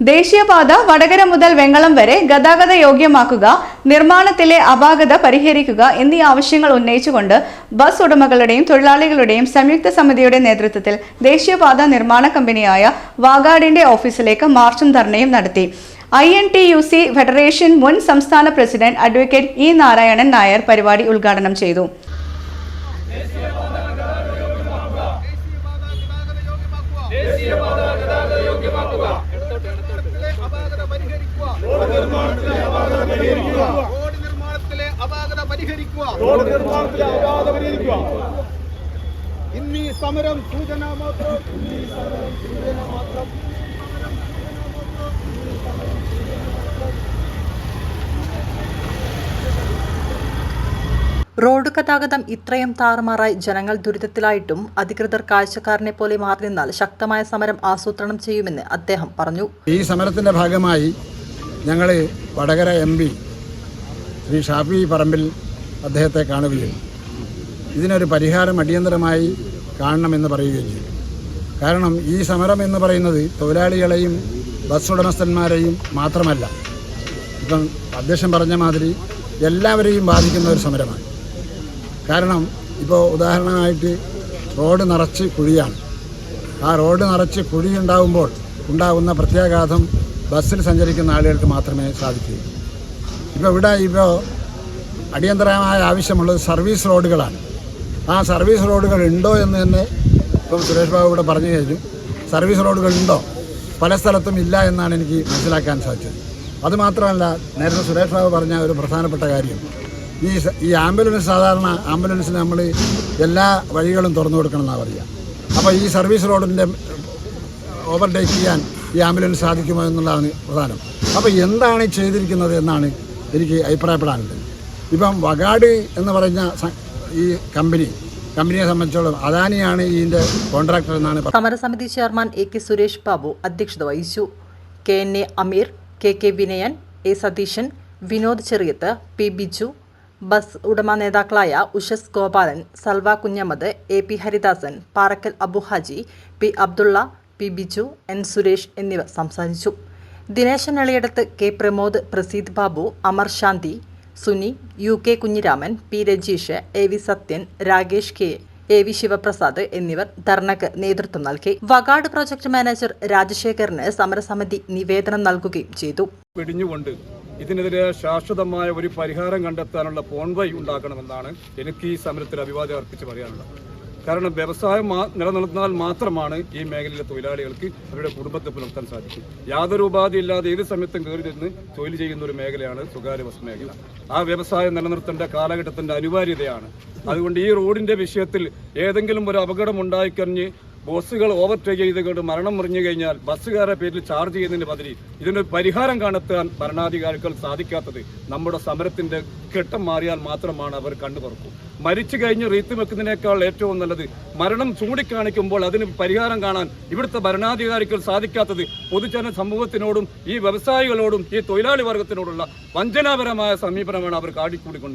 ദേശീയപാത വടകര മുതൽ വെങ്ങളം വരെ ഗതാഗത യോഗ്യമാക്കുക നിർമ്മാണത്തിലെ അപാകത പരിഹരിക്കുക എന്നീ ആവശ്യങ്ങൾ ഉന്നയിച്ചുകൊണ്ട് ബസ് ഉടമകളുടെയും തൊഴിലാളികളുടെയും സംയുക്ത സമിതിയുടെ നേതൃത്വത്തിൽ ദേശീയപാത നിർമ്മാണ കമ്പനിയായ വാഗാഡിന്റെ ഓഫീസിലേക്ക് മാർച്ചും ധർണയും നടത്തി. I N T U C federation മുൻ സംസ്ഥാന president advocate E Narayanan Nair പരിപാടി ഉദ്ഘാടനം ചെയ്തു. റോഡ് നിർമ്മാണത്തിലെ അപാകത പരിഹരിക്കുക. റോഡ് നിർമ്മാണത്തിലെ അഗാധ പരിഹരിക്കുക. ഇന്നീ സമരം സൂചന മാത്രം. റോഡ് ഗതാഗതം ഇത്രയും താറുമാറായി ജനങ്ങൾ ദുരിതത്തിലായിട്ടും അധികൃതർ കാഴ്ചക്കാരനെ പോലെ മാറി നിന്നാൽ ശക്തമായ സമരം ആസൂത്രണം ചെയ്യുമെന്ന് അദ്ദേഹം പറഞ്ഞു. ഈ സമരത്തിന്റെ ഭാഗമായി ഞങ്ങൾ വടകര എം പി ശ്രീ ഷാഫി പറമ്പിൽ അദ്ദേഹത്തെ കാണുകയും ഇതിനൊരു പരിഹാരം അടിയന്തരമായി കാണണമെന്ന് പറയുകയും ചെയ്തു. കാരണം ഈ സമരം എന്ന് പറയുന്നത് തൊഴിലാളികളെയും ബസ് ഉടമസ്ഥന്മാരെയും മാത്രമല്ല. ഇപ്പം അധ്യക്ഷൻ പറഞ്ഞ മാതിരി എല്ലാവരെയും ബാധിക്കുന്ന ഒരു സമരമാണ്. കാരണം ഇപ്പോൾ ഉദാഹരണമായിട്ട് റോഡ് നിറച്ച് കുഴിയാണ്. ആ റോഡ് നിറച്ച് കുഴി ഉണ്ടാകുമ്പോൾ ഉണ്ടാകുന്ന പ്രത്യാഘാതം ബസ്സിൽ സഞ്ചരിക്കുന്ന ആളുകൾക്ക് മാത്രമേ സാധിക്കൂ. ഇപ്പോൾ ഇവിടെ ഇപ്പോൾ അടിയന്തരമായ ആവശ്യമുള്ളത് സർവീസ് റോഡുകളാണ്. ആ സർവീസ് റോഡുകൾ ഉണ്ടോ എന്ന് തന്നെ ഇപ്പം സുരേഷ് ബാബു ഇവിടെ പറഞ്ഞു കഴിഞ്ഞു. സർവീസ് റോഡുകൾ ഉണ്ടോ? പല സ്ഥലത്തും ഇല്ല എന്നാണ് എനിക്ക് മനസ്സിലാക്കാൻ സാധിച്ചത്. അതുമാത്രമല്ല നേരത്തെ സുരേഷ് ബാബു പറഞ്ഞ ഒരു പ്രധാനപ്പെട്ട കാര്യം. ഈ ഈ ആംബുലൻസ് സാധാരണ ആംബുലൻസിന് നമ്മൾ എല്ലാ വഴികളും തുറന്നു കൊടുക്കണം എന്നാണ് പറയുക അപ്പോൾ ഈ സർവീസ് റോഡിന്റെ ഓവർടേക്ക് ചെയ്യാൻ ഈ ആംബുലൻസ് സാധിക്കുമോ എന്നുള്ളതാണ് പ്രധാനം. അപ്പോൾ എന്താണ് ചെയ്തിരിക്കുന്നത് എന്നാണ് എനിക്ക് അഭിപ്രായപ്പെടാനുള്ളത്. ഇപ്പം വഗാഡ് എന്ന് പറഞ്ഞ ഈ കമ്പനി കമ്പനിയെ സംബന്ധിച്ചോളം അദാനിയാണ് ഇതിന്റെ കോൺട്രാക്ടർ എന്നാണ്. സമരസമിതി chairman A K Suresh Babu അധ്യക്ഷത വഹിച്ചു. K N A Ameer K K Vinayan A Satheesan Vinod Cheriyath P Biju bus ഉടമ നേതാക്കളായ Ushas Gopalan Salva Kunhammad A P Haridasan Parakkal Abuhaji P Abdulla P Biju N Suresh എന്നിവർ സംസാരിച്ചു. Dineshan Eliyadath K Pramod Praseed Babu Amar Shanthi Suni U K Kunhiraman P Rajeesh A V Sathyan Rakesh K A V Sivaprasad എന്നിവർ ധർണക്ക് നേതൃത്വം നൽകി. Vakad project manager രാജശേഖറിന് സമരസമിതി നിവേദനം നൽകുകയും ചെയ്തു. ഇതിനെതിരെ ശാശ്വതമായ ഒരു പരിഹാരം കണ്ടെത്താനുള്ള പോൺവൈ ഉണ്ടാക്കണമെന്നാണ് എനിക്ക് ഈ സമരത്തിൽ അഭിവാദ്യം അർപ്പിച്ച് പറയാനുള്ളത്. കാരണം വ്യവസായം നിലനിർത്തുന്നാൽ മാത്രമാണ് ഈ മേഖലയിലെ തൊഴിലാളികൾക്ക് അവരുടെ കുടുംബത്തെ പുലർത്താൻ സാധിക്കും. യാതൊരു ഉപാധിയില്ലാതെ ഏത് സമയത്തും കയറി നിന്ന് തൊഴിൽ ചെയ്യുന്ന ഒരു മേഖലയാണ് സ്വകാര്യ ബസ് മേഖല. ആ വ്യവസായം നിലനിർത്തേണ്ട കാലഘട്ടത്തിന്റെ അനിവാര്യതയാണ്. അതുകൊണ്ട് ഈ റോഡിന്റെ വിഷയത്തിൽ ഏതെങ്കിലും ഒരു അപകടം ഉണ്ടായിക്കഴിഞ്ഞ് ബസ്സുകൾ ഓവർടേക്ക് ചെയ്തുകൊണ്ട് മരണം മുറിഞ്ഞു കഴിഞ്ഞാൽ ബസ്സുകാരെ പേരിൽ ചാർജ് ചെയ്യുന്നതിന് പതിരി ഇതിനൊരു പരിഹാരം കണ്ടെത്താൻ ഭരണാധികാരികൾ സാധിക്കാത്തത് നമ്മുടെ സമരത്തിന്റെ ഘട്ടം മാറിയാൽ മാത്രമാണ് അവർ കണ്ടു തുറക്കൂ. മരിച്ചു കഴിഞ്ഞ് റീത്ത് വെക്കുന്നതിനേക്കാൾ ഏറ്റവും നല്ലത് മരണം ചൂണ്ടിക്കാണിക്കുമ്പോൾ അതിന് പരിഹാരം കാണാൻ ഇവിടുത്തെ ഭരണാധികാരികൾ സാധിക്കാത്തത് പൊതുജന സമൂഹത്തിനോടും ഈ വ്യവസായികളോടും ഈ തൊഴിലാളി വർഗത്തിനോടുള്ള വഞ്ചനാപരമായ സമീപനമാണ് അവർ കാട്ടിക്കൂടിക്കൊണ്ട്